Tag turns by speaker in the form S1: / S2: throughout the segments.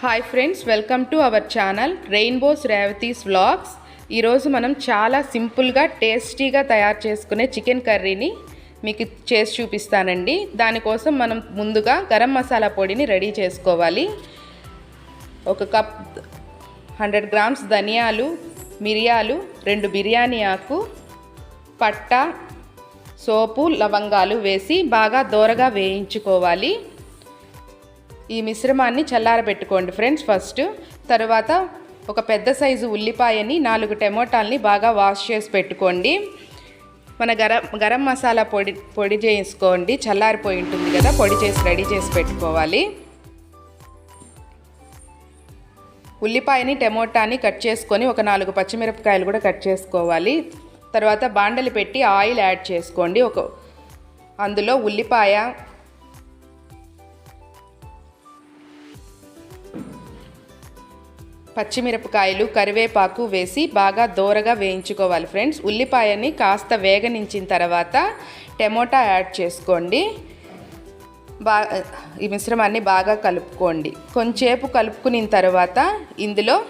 S1: Hi friends welcome to our channel rainbows Revathi's vlogs ఈరోజు మనం చాలా సింపుల్గా టేస్టీగా తయారు చేసుకునే చికెన్ కర్రీని మీకు చేసి చూపిస్తానండి. దానికోసం మనం ముందుగా గరం మసాలా పొడిని రెడీ చేసుకోవాలి. ఒక కప్ హండ్రెడ్ గ్రామ్స్ ధనియాలు మిరియాలు రెండు బిర్యానీ ఆకు పట్ట సోపు లవంగాలు వేసి బాగా దోరగా వేయించుకోవాలి. ఈ మిశ్రమాన్ని చల్లారబెట్టుకోండి ఫ్రెండ్స్ ఫస్ట్. తర్వాత ఒక పెద్ద సైజు ఉల్లిపాయని నాలుగు టమోటాల్ని బాగా వాష్ చేసి పెట్టుకోండి. మన గరం గరం మసాలా పొడి పొడి చేసుకోండి చల్లారిపోయి ఉంటుంది కదా పొడి చేసి రెడీ చేసి పెట్టుకోవాలి. ఉల్లిపాయని టమోటాని కట్ చేసుకొని ఒక నాలుగు పచ్చిమిరపకాయలు కూడా కట్ చేసుకోవాలి. తర్వాత బాండలు పెట్టి ఆయిల్ యాడ్ చేసుకోండి. ఒక అందులో ఉల్లిపాయ పచ్చిమిరపకాయలు కరివేపాకు వేసి బాగా దోరగా వేయించుకోవాలి ఫ్రెండ్స్. ఉల్లిపాయని కాస్త వేగనించిన తర్వాత టమోటా యాడ్ చేసుకోండి. బా ఈ మిశ్రమాన్ని బాగా కలుపుకోండి. కొంచెంసేపు కలుపుకున్న తర్వాత ఇందులో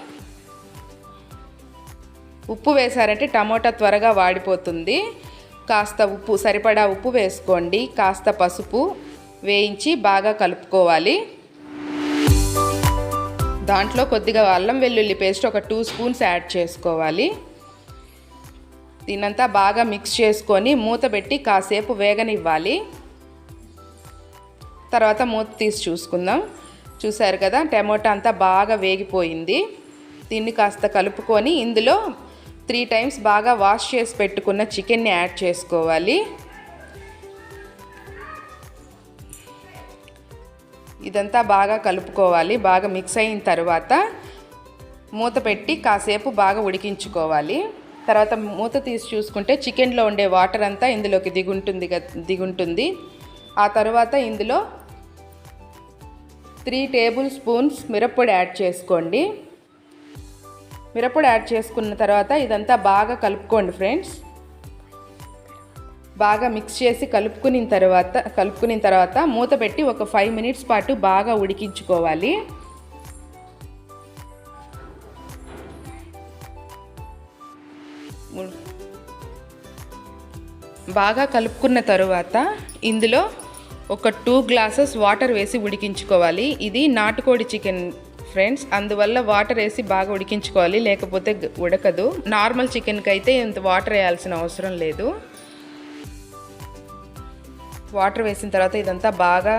S1: ఉప్పు వేశారంటే టమోటా త్వరగా వాడిపోతుంది. కాస్త ఉప్పు సరిపడా ఉప్పు వేసుకోండి. కాస్త పసుపు వేయించి బాగా కలుపుకోవాలి. దాంట్లో కొద్దిగా అల్లం వెల్లుల్లి పేస్ట్ ఒక టూ స్పూన్స్ యాడ్ చేసుకోవాలి. దీనంతా బాగా మిక్స్ చేసుకొని మూత పెట్టి కాసేపు వేగనివ్వాలి. తర్వాత మూత తీసి చూసుకుందాం. చూసారు కదా టమోటా అంతా బాగా వేగిపోయింది. దీన్ని కాస్త కలుపుకొని ఇందులో త్రీ టైమ్స్ బాగా వాష్ చేసి పెట్టుకున్న చికెన్ని యాడ్ చేసుకోవాలి. ఇదంతా బాగా కలుపుకోవాలి బాగా మిక్స్ అయిన తర్వాత మూత పెట్టి కాసేపు బాగా ఉడికించుకోవాలి. తర్వాత మూత తీసి చూసుకుంటే చికెన్లో ఉండే వాటర్ అంతా ఇందులోకి దిగుంటుంది దిగుంటుంది. ఆ తర్వాత ఇందులో త్రీ టేబుల్ స్పూన్స్ మిరప్పొడి యాడ్ చేసుకోండి. మిరప్పొడి యాడ్ చేసుకున్న తర్వాత ఇదంతా బాగా కలుపుకోండి ఫ్రెండ్స్ బాగా మిక్స్ చేసి కలుపుకున్న తర్వాత కలుపుకున్న తర్వాత మూత పెట్టి ఒక ఫైవ్ మినిట్స్ పాటు బాగా ఉడికించుకోవాలి. బాగా కలుపుకున్న తర్వాత ఇందులో ఒక టూ గ్లాసెస్ వాటర్ వేసి ఉడికించుకోవాలి. ఇది నాటుకోడి చికెన్ ఫ్రెండ్స్ అందువల్ల వాటర్ వేసి బాగా ఉడికించుకోవాలి. లేకపోతే ఉడకదు. నార్మల్ చికెన్కి అయితే ఇంత వాటర్ వేయాల్సిన అవసరం లేదు. వాటర్ వేసిన తర్వాత ఇదంతా బాగా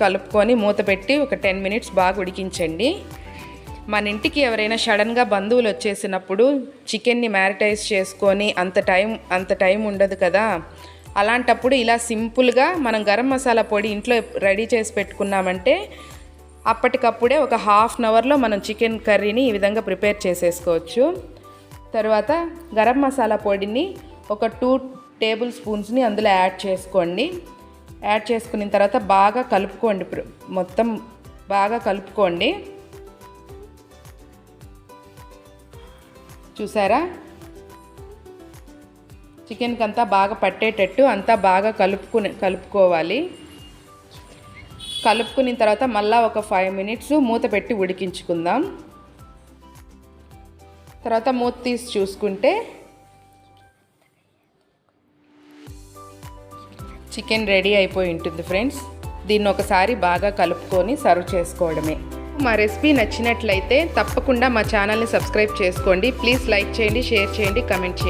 S1: కలుపుకొని మూత పెట్టి ఒక టెన్ మినిట్స్ బాగా ఉడికించండి. మన ఇంటికి ఎవరైనా సడన్గా బంధువులు వచ్చేసినప్పుడు చికెన్ని మ్యారిటైజ్ చేసుకొని అంత టైం అంత టైం ఉండదు కదా. అలాంటప్పుడు ఇలా సింపుల్గా మనం గరం మసాలా పొడి ఇంట్లో రెడీ చేసి పెట్టుకున్నామంటే అప్పటికప్పుడే ఒక హాఫ్ అన్ అవర్లో మనం చికెన్ కర్రీని ఈ విధంగా ప్రిపేర్ చేసేసుకోవచ్చు. తర్వాత గరం మసాలా పొడిని ఒక టూ టేబుల్ స్పూన్స్ని అందులో యాడ్ చేసుకోండి. యాడ్ చేసుకున్న తర్వాత బాగా కలుపుకోండి. మొత్తం బాగా కలుపుకోండి. చూసారా? చికెన్కి అంతా బాగా పట్టేటట్టు అంతా బాగా కలుపుకుని కలుపుకోవాలి. కలుపుకున్న తర్వాత మళ్ళీ ఒక ఫైవ్ మినిట్స్ మూత పెట్టి ఉడికించుకుందాం. తర్వాత మూత తీసి చూసుకుంటే చికెన్ రెడీ అయిపోయి ఉంటుంది ఫ్రెండ్స్. దీన్ని ఒకసారి బాగా కలుపుకొని సర్వ్ చేసుకోవడమే. మా రెసిపీ నచ్చినట్లయితే తప్పకుండా మా ఛానల్ని సబ్స్క్రైబ్ చేసుకోండి. ప్లీజ్ లైక్ చేయండి షేర్ చేయండి కమెంట్ చేయండి.